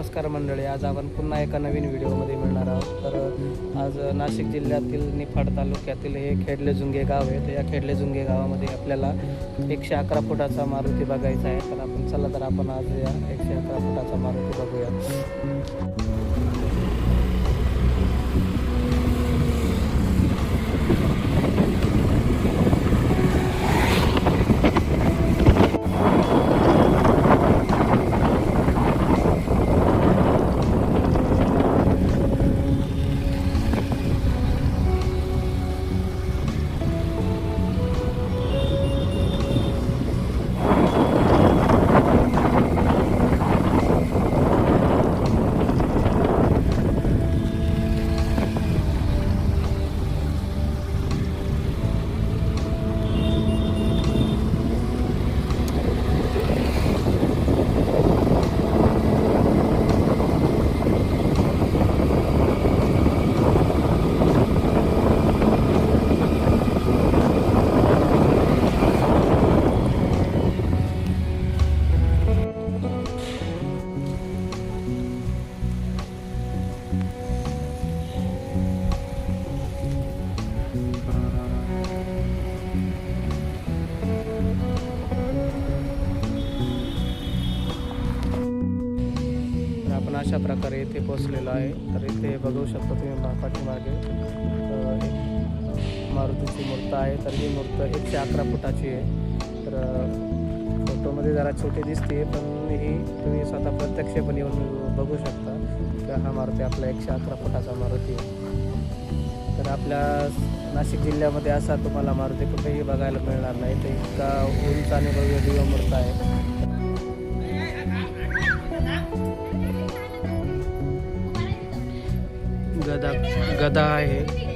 नमस्कार मंडळी आज आपण पुन्हा एका नवीन व्हिडिओमध्ये मिळणार आहोत. तर आज नाशिक जिल्ह्यातील निफाड तालुक्यातील हे खेडले जुंगे गाव आहे. तर या खेडले जुंगे गावामध्ये आपल्याला एकशे अकरा फुटाचा मारुती बघायचा आहे. तर आपण चला तर आपण आज या एकशे अकरा फुटाचा मारुती बघूया. अशा प्रकारे इथे पोचलेलो आहे. तर इथे बघू शकता तुम्ही पाठीमागे मारुतीची मूर्त आहे. तर ही मूर्त एकशे अकरा फुटाची आहे. तर फोटोमध्ये जरा छोटी दिसते पण ही तुम्ही स्वतः प्रत्यक्षपणे येऊन बघू शकता तर हा मारुती आपला एकशे अकरा फुटाचा मारुती आहे. तर आपल्या नाशिक जिल्ह्यामध्ये असा तुम्हाला मारुती कुठेही बघायला मिळणार नाही. ते इतका उंच आणि भव्य दिव्य मूर्त आहे. गदा गदा आहे.